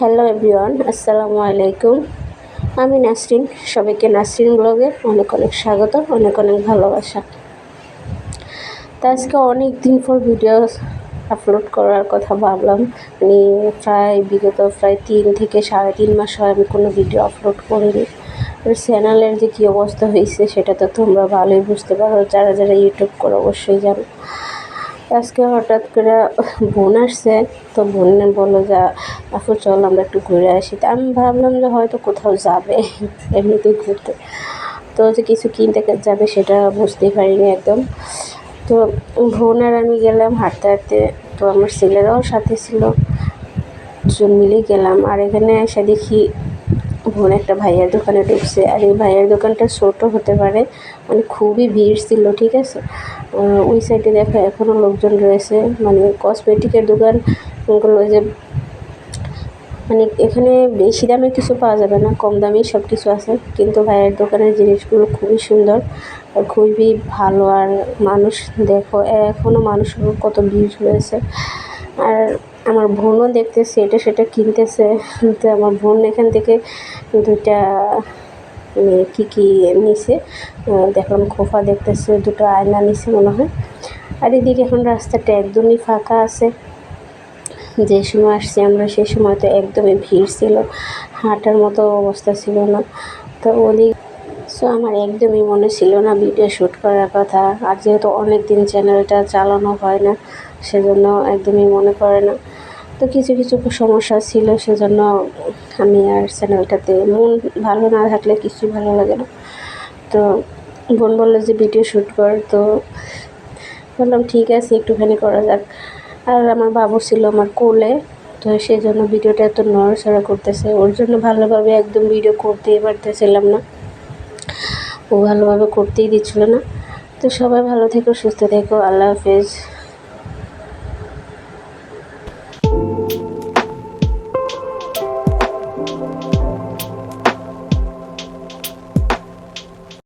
Hello everyone, আসসালামু আলাইকুম। আমি নাসরিন, সবাইকে নাসরিন ব্লগে অনেক অনেক স্বাগত, অনেক অনেক ভালোবাসা। তা আজকে অনেক দিন পর ভিডিও আপলোড করার কথা ভাবলাম। মানে প্রায় বিগত প্রায় তিন থেকে সাড়ে তিন মাস হয় আমি কোনো ভিডিও আপলোড করিনি। চ্যানেলের যে কী অবস্থা হয়েছে সেটা তো তোমরা ভালোই বুঝতে পারো। যারা যারা ইউটিউব করে অবশ্যই জানো। আজকে হঠাৎ করে বোন আসছে, তো বোন বলল যে, আপু, চল আমরা একটু ঘুরে আসি। তা আমি ভাবলাম যে হয়তো কোথাও যাবে, এমনিতেই ঘুরতে। তো যে কিছু কিনতে যাবে সেটা বুঝতেই পারিনি একদম। তো বোন আর আমি গেলাম হাঁটতে হাঁটতে, তো আমার ছেলেরাও সাথে ছিল, দুজন মিলেই গেলাম। আর এখানে এসে দেখি বোন একটা ভাইয়ের দোকানে ঢুকছে। আর এই ভাইয়ের দোকানটা ছোটো হতে পারে মানে খুবই ভিড় ছিল, ঠিক আছে? ওই সাইডে দেখো এখনও লোকজন রয়েছে। মানে কসমেটিকের দোকানগুলো যে মানে এখানে বেশি দামে কিছু পাওয়া যাবে না, কম দামেই সব কিছু আছে। কিন্তু ভাইয়ের দোকানের জিনিসগুলো খুবই সুন্দর আর খুবই ভালো। আর মানুষ দেখো এখনও মানুষ কত ভিড় রয়েছে। আর আমার বোনও দেখতেছে, এটা সেটা কিনতেছে। তো আমার বোন এখান থেকে দুইটা কী কী নিছে দেখলাম খোফা দেখতেছে, দুটো আয়না নিছে মনে হয়। আর এদিকে এখন রাস্তাটা একদমই ফাঁকা আছে। যে সময় আসছি আমরা সেই সময় তো একদমই ভিড় ছিল, হাঁটার মতো অবস্থা ছিল না। তো ওদিক, সো আমার একদমই মনে ছিল না ভিডিও শ্যুট করার কথা। আর যেহেতু অনেক দিন চ্যানেলটা চালানো হয় না, সেজন্য একদমই মনে পড়ে না। তো কিছু কিছু সমস্যা ছিল, সেজন্য আমি আর চ্যানেলটাতে মন ভালো না থাকলে কিছুই ভালো লাগে না। তো বোন বলল যে ভিডিও শ্যুট কর, তো বললাম ঠিক আছে, একটুখানি করা যাক। আর আমার বাবু ছিল আমার কোলে, তো সেই জন্য ভিডিওটা এত নড়াচড়া করতেছে। ওর জন্য ভালোভাবে একদম ভিডিও করতেই পারতেছিলাম না। ও ভালোভাবে করতেই দিচ্ছিল না। তো সবাই ভালো থেকো, সুস্থ থেকো, আল্লাহ হাফেজ।